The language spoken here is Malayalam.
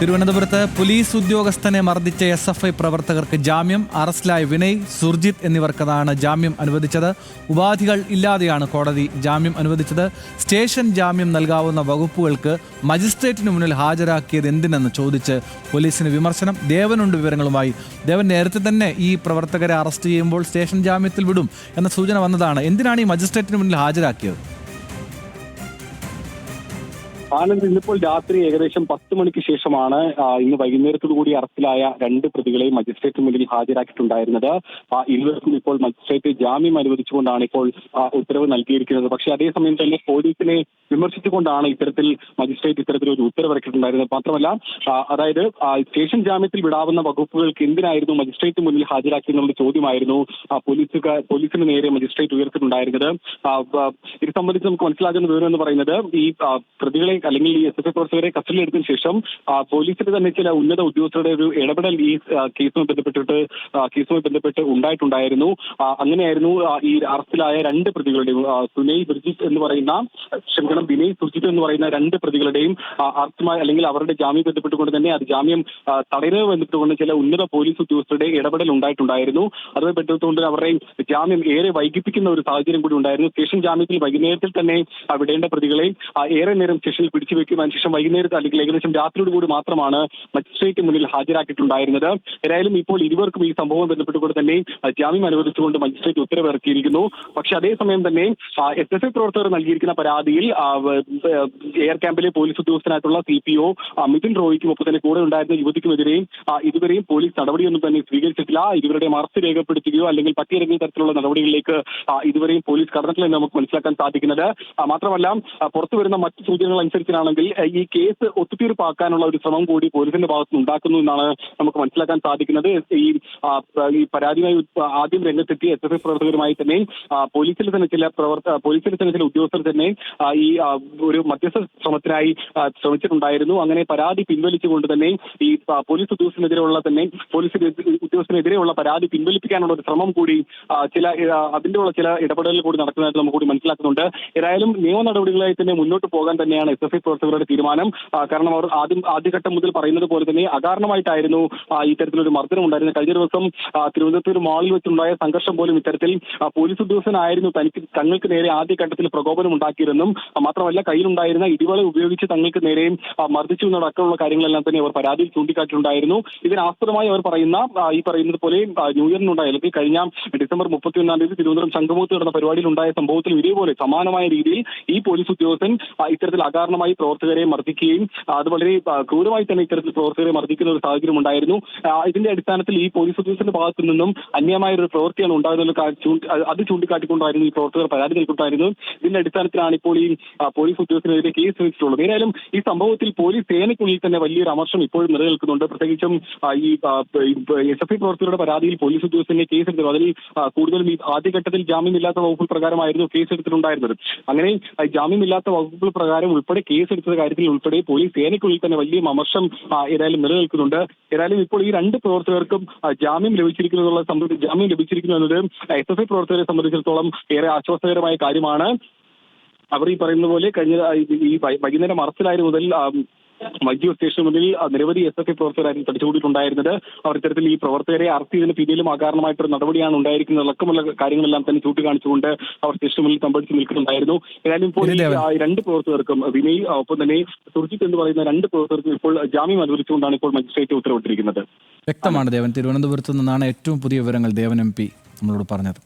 തിരുവനന്തപുരത്ത് പോലീസ് ഉദ്യോഗസ്ഥനെ മർദ്ദിച്ച എസ് എഫ് ഐ പ്രവർത്തകർക്ക് ജാമ്യം അറസ്റ്റിലായ വിനയ് സുർജിത്ത് എന്നിവർക്കതാണ് ജാമ്യം അനുവദിച്ചത്. ഉപാധികൾ ഇല്ലാതെയാണ് കോടതി ജാമ്യം അനുവദിച്ചത്. സ്റ്റേഷൻ ജാമ്യം നൽകാവുന്ന വകുപ്പുകൾക്ക് മജിസ്ട്രേറ്റിന് മുന്നിൽ ഹാജരാക്കിയത് എന്തിനെന്ന് ചോദിച്ച് പോലീസിന് വിമർശനം. ദേവനുണ്ട് വിവരങ്ങളുമായി. ദേവൻ നേരത്തെ തന്നെ ഈ പ്രവർത്തകരെ അറസ്റ്റ് ചെയ്യുമ്പോൾ സ്റ്റേഷൻ ജാമ്യത്തിൽ വിടും എന്ന സൂചന വന്നതാണ്. എന്തിനാണ് ഈ മജിസ്ട്രേറ്റിന് മുന്നിൽ ഹാജരാക്കിയത്? ആനന്ദ് ഇന്നിപ്പോൾ രാത്രി ഏകദേശം പത്ത് മണിക്ക് ശേഷമാണ് ഇന്ന് വൈകുന്നേരത്തോടു കൂടി അറസ്റ്റിലായ രണ്ട് പ്രതികളെയും മജിസ്ട്രേറ്റ് മുന്നിൽ ഹാജരാക്കിയിട്ടുണ്ടായിരുന്നത്. ഇരുവർക്കും ഇപ്പോൾ മജിസ്ട്രേറ്റ് ജാമ്യം അനുവദിച്ചുകൊണ്ടാണ് ഇപ്പോൾ ഉത്തരവ് നൽകിയിരിക്കുന്നത്. പക്ഷേ അതേസമയം തന്നെ പോലീസിനെ വിമർശിച്ചുകൊണ്ടാണ് ഇത്തരത്തിൽ മജിസ്ട്രേറ്റ് ഇത്തരത്തിലൊരു ഒരു ഉത്തരവിറക്കിയിട്ടുണ്ടായിരുന്നത്. മാത്രമല്ല അതായത് സ്റ്റേഷൻ ജാമ്യത്തിൽ വിടാവുന്ന വകുപ്പുകൾക്ക് എന്തിനായിരുന്നു മജിസ്ട്രേറ്റ് മുന്നിൽ ഹാജരാക്കിയെന്നുള്ള ചോദ്യമായിരുന്നു പോലീസുകാർ പോലീസിന് നേരെ മജിസ്ട്രേറ്റ് ഉയർത്തിയിട്ടുണ്ടായിരുന്നത്. ഇത് സംബന്ധിച്ച് നമുക്ക് മനസ്സിലാക്കുന്ന വിവരം എന്ന് പറയുന്നത് ഈ പ്രതികളെ അല്ലെങ്കിൽ ഈ എസ് എഫ് ഐ പ്രവർത്തകരെ കസ്റ്റഡിയിൽ എടുത്തതിനു ശേഷം പോലീസിന്റെ തന്നെ ചില ഉന്നത ഉദ്യോഗസ്ഥരുടെ ഒരു ഇടപെടൽ ഈ കേസുമായി ബന്ധപ്പെട്ടിട്ട് കേസുമായി ബന്ധപ്പെട്ട് ഉണ്ടായിട്ടുണ്ടായിരുന്നു. അങ്ങനെയായിരുന്നു ഈ അറസ്റ്റിലായ രണ്ട് പ്രതികളുടെയും സുനൈ ബ്രിജിത്ത് എന്ന് പറയുന്ന ക്ഷമിക്കണം വിനയ് സുർജിത്ത് എന്ന് പറയുന്ന രണ്ട് പ്രതികളുടെയും അറസ്റ്റുമായി അല്ലെങ്കിൽ അവരുടെ ജാമ്യം ബന്ധപ്പെട്ടുകൊണ്ട് തന്നെ അത് ജാമ്യം തടയുന്നത് ബന്ധപ്പെട്ടുകൊണ്ട് ചില ഉന്നത പോലീസ് ഉദ്യോഗസ്ഥരുടെ ഇടപെടൽ ഉണ്ടായിട്ടുണ്ടായിരുന്നു. അതുമായി ബന്ധപ്പെട്ടുകൊണ്ട് അവരുടെ ജാമ്യം ഏറെ വൈകിപ്പിക്കുന്ന ഒരു സാഹചര്യം കൂടി ഉണ്ടായിരുന്നു. സ്റ്റേഷൻ ജാമ്യത്തിൽ വൈകുന്നേരത്തിൽ തന്നെ വിടേണ്ട പ്രതികളെ ഏറെ നേരം സ്റ്റേഷനിൽ പിടിച്ചു വെക്കും അതിനുശേഷം വൈകുന്നേരത്ത് അല്ലെങ്കിൽ ഏകദേശം രാത്രിയോട് കൂടി മാത്രമാണ് മജിസ്ട്രേറ്റ് മുന്നിൽ ഹാജരാക്കിയിട്ടുണ്ടായിരുന്നത്. ഏതായാലും ഇപ്പോൾ ഇരുവർക്കും ഈ സംഭവം ബന്ധപ്പെട്ടുകൊണ്ട് തന്നെ ജാമ്യം അനുവദിച്ചുകൊണ്ട് മജിസ്ട്രേറ്റ് ഉത്തരവിറക്കിയിരിക്കുന്നു. പക്ഷെ അതേസമയം തന്നെ എസ് എഫ് പ്രവർത്തകർ നൽകിയിരിക്കുന്ന പരാതിയിൽ എയർ ക്യാമ്പിലെ പോലീസ് ഉദ്യോഗസ്ഥനായിട്ടുള്ള സി പി ഒ മിഥുൻ റോയിക്കും ഒപ്പം തന്നെ കൂടെ ഉണ്ടായിരുന്ന യുവതിക്കുമെതിരെയും ഇതുവരെയും പോലീസ് നടപടിയൊന്നും തന്നെ സ്വീകരിച്ചിട്ടില്ല. ഇവരുടെ അറസ്റ്റ് രേഖപ്പെടുത്തുകയോ അല്ലെങ്കിൽ പട്ടിയിറങ്ങിയ തരത്തിലുള്ള നടപടികളിലേക്ക് ഇതുവരെയും പോലീസ് കടന്നിട്ടില്ലെന്ന് നമുക്ക് മനസ്സിലാക്കാൻ സാധിക്കുന്നത്. മാത്രമല്ല പുറത്തു വരുന്ന മറ്റ് സൂചനകൾ അനുസരിച്ചാണെങ്കിൽ ആ, ഈ കേസ് ഒത്തുതീർപ്പാക്കാനുള്ള ഒരു ശ്രമം കൂടി പോലീസിന്റെ ഭാഗത്ത് ഉണ്ടാക്കുന്നു എന്നാണ് നമുക്ക് മനസ്സിലാക്കാൻ സാധിക്കുന്നത്. ഈ ഈ പരാതിയുമായി ആദ്യം രംഗത്തെത്തിയ എസ് എഫ് ഐ പ്രവർത്തകരുമായി തന്നെ പോലീസിൽ തന്നെ ചില പ്രവർത്ത പോലീസിൽ തന്നെ ചില ഉദ്യോഗസ്ഥർ തന്നെ ഈ ഒരു മധ്യസ്ഥ ശ്രമത്തിനായി ശ്രമിച്ചിട്ടുണ്ടായിരുന്നു. അങ്ങനെ പരാതി പിൻവലിച്ചുകൊണ്ട് തന്നെ ഈ പോലീസ് ഉദ്യോഗസ്ഥനെതിരെയുള്ള തന്നെ പോലീസ് ഉദ്യോഗസ്ഥനെതിരെയുള്ള പരാതി പിൻവലിപ്പിക്കാനുള്ള ഒരു ശ്രമം കൂടി ചില അതിന്റെ ഉള്ള ചില ഇടപെടലുകൾ കൂടി നടക്കുന്നതായിട്ട് നമുക്ക് കൂടി മനസ്സിലാക്കുന്നുണ്ട്. ഏതായാലും നിയമ നടപടികളായി തന്നെ മുന്നോട്ട് പോകാൻ തന്നെയാണ് എസ് ഐ പ്രവർത്തകരുടെ തീരുമാനം. കാരണം അവർ ആദ്യം ആദ്യഘട്ടം മുതൽ പറയുന്നത് പോലെ തന്നെ അകാരണമായിട്ടായിരുന്നു ഇത്തരത്തിലൊരു മർദ്ദനം ഉണ്ടായിരുന്നത്. കഴിഞ്ഞ ദിവസം ഒരു മാളിൽ വെച്ചുണ്ടായ സംഘർഷം പോലും ഇത്തരത്തിൽ പോലീസ് ഉദ്യോഗസ്ഥനായിരുന്നു തനിക്ക് തങ്ങൾക്ക് നേരെ ആദ്യഘട്ടത്തിൽ പ്രകോപനം ഉണ്ടാക്കിയിരുന്നും മാത്രമല്ല കയ്യിലുണ്ടായിരുന്ന ഇടിവള ഉപയോഗിച്ച് തങ്ങൾക്ക് നേരെയും മർദ്ദിച്ചു എന്നടക്കമുള്ള കാര്യങ്ങളെല്ലാം തന്നെ അവർ പരാതിയിൽ ചൂണ്ടിക്കാട്ടിയിട്ടുണ്ടായിരുന്നു. ഇതിനാസ്പദമായി അവർ പറയുന്ന ഈ പറയുന്നത് പോലെ ന്യൂ ഇയറിനുണ്ടായ അല്ലെങ്കിൽ കഴിഞ്ഞ ഡിസംബർ മുപ്പത്തിയൊന്നാം തീയതി തിരുവനന്തപുരം ശംഖുമുഖത്ത് നടന്ന പരിപാടിയിൽ ഉണ്ടായ സംഭവത്തിൽ ഇതേപോലെ സമാനമായ രീതിയിൽ ഈ പോലീസ് ഉദ്യോഗസ്ഥൻ ഇത്തരത്തിൽ ഇത്തരത്തിൽ അകാരണമായി പ്രവർത്തകരെ മർദ്ദിക്കുകയും അത് വളരെ ക്രൂരമായി തന്നെ ഇത്തരത്തിൽ പ്രവർത്തകരെ മർദ്ദിക്കുന്ന ഒരു സാഹചര്യം ഉണ്ടായിരുന്നു. ഇതിന്റെ അടിസ്ഥാനത്തിൽ ഈ പോലീസ് ഉദ്യോഗസ്ഥന്റെ ഭാഗത്തു നിന്നും അന്യമായ ഒരു പ്രവൃത്തിയാണ് ഉണ്ടാകുന്നത് അത് ചൂണ്ടിക്കാട്ടിക്കൊണ്ടായിരുന്നു ഈ പ്രവർത്തകർ പരാതി നൽകിയിട്ടുണ്ടായിരുന്നു ഇതിന്റെ അടിസ്ഥാനത്തിലാണ് ഇപ്പോൾ ഈ പോലീസ് ഉദ്യോഗസ്ഥനെതിരെ കേസ് വെച്ചിട്ടുള്ളത് ഏതായാലും ഈ സംഭവത്തിൽ പോലീസ് സേനയ്ക്കുള്ളിൽ തന്നെ വലിയൊരു അമർഷം ഇപ്പോഴും നിലനിൽക്കുന്നുണ്ട്. പ്രത്യേകിച്ചും ഈ എസ് എഫ് ഐ പ്രവർത്തകരുടെ പരാതിയിൽ പോലീസ് ഉദ്യോഗസ്ഥനെ കേസ് എടുത്തത് അതിൽ കൂടുതലും ഈ ആദ്യഘട്ടത്തിൽ ജാമ്യമില്ലാത്ത വകുപ്പ് പ്രകാരമായിരുന്നു കേസ് എടുത്തിട്ടുണ്ടായിരുന്നത്. അങ്ങനെ ജാമ്യമില്ലാത്ത വകുപ്പ് പ്രകാരം ഉൾപ്പെടെ കേസ് എടുത്ത കാര്യത്തിൽ ഉൾപ്പെടെ പോലീസ് സേനയ്ക്കുള്ളിൽ തന്നെ വലിയ അമർഷം ആ, ഏതായാലും നിലനിൽക്കുന്നുണ്ട്. ഏതായാലും ഇപ്പോൾ ഈ രണ്ട് പ്രവർത്തകർക്കും ജാമ്യം ലഭിച്ചിരിക്കുന്നു എന്നുള്ള സംബന്ധിച്ച് ജാമ്യം ലഭിച്ചിരിക്കുന്നു എന്നത് എസ് എഫ് ഐ പ്രവർത്തകരെ സംബന്ധിച്ചിടത്തോളം ഏറെ ആശ്വാസകരമായ കാര്യമാണ്. അവർ ഈ പറയുന്ന പോലെ കഴിഞ്ഞ ഈ- വൈകുന്നേരം അറസ്റ്റിലായത് മുതൽ മജ്ജൂർ സ്റ്റേഷന് മുന്നിൽ നിരവധി എസ് എഫ് ഐ പ്രവർത്തകരായിരുന്നു തടിച്ചുകൂടിയിട്ടുണ്ടായിരുന്നത്. അവർ ഇത്തരത്തിൽ ഈ പ്രവർത്തകരെ അറസ്റ്റ് ചെയ്തതിന് പിന്നിലും അകാരണമായിട്ടൊരു നടപടിയാണ് ഉണ്ടായിരിക്കുന്നത്. അടക്കമുള്ള കാര്യങ്ങളെല്ലാം തന്നെ ചൂണ്ടിക്കാണിച്ചുകൊണ്ട് അവർ സ്റ്റേഷന് മുന്നിൽ തമ്പടിച്ച് നിൽക്കുന്നുണ്ടായിരുന്നു. ഏതായാലും ഇപ്പോൾ രണ്ട് പ്രവർത്തകർക്കും വിനയ് ഒപ്പം തന്നെ സുർജിത്ത് എന്ന് പറയുന്ന രണ്ട് പ്രവർത്തകർക്കും ഇപ്പോൾ ജാമ്യം അനുവദിച്ചുകൊണ്ടാണ് ഇപ്പോൾ മജിസ്ട്രേറ്റ് ഉത്തരവിട്ടിരിക്കുന്നത്. വ്യക്തമാണ് ദേവൻ. തിരുവനന്തപുരത്ത് നിന്നാണ് ഏറ്റവും പുതിയ വിവരങ്ങൾ ദേവൻ എം പി നമ്മളോട് പറഞ്ഞത്.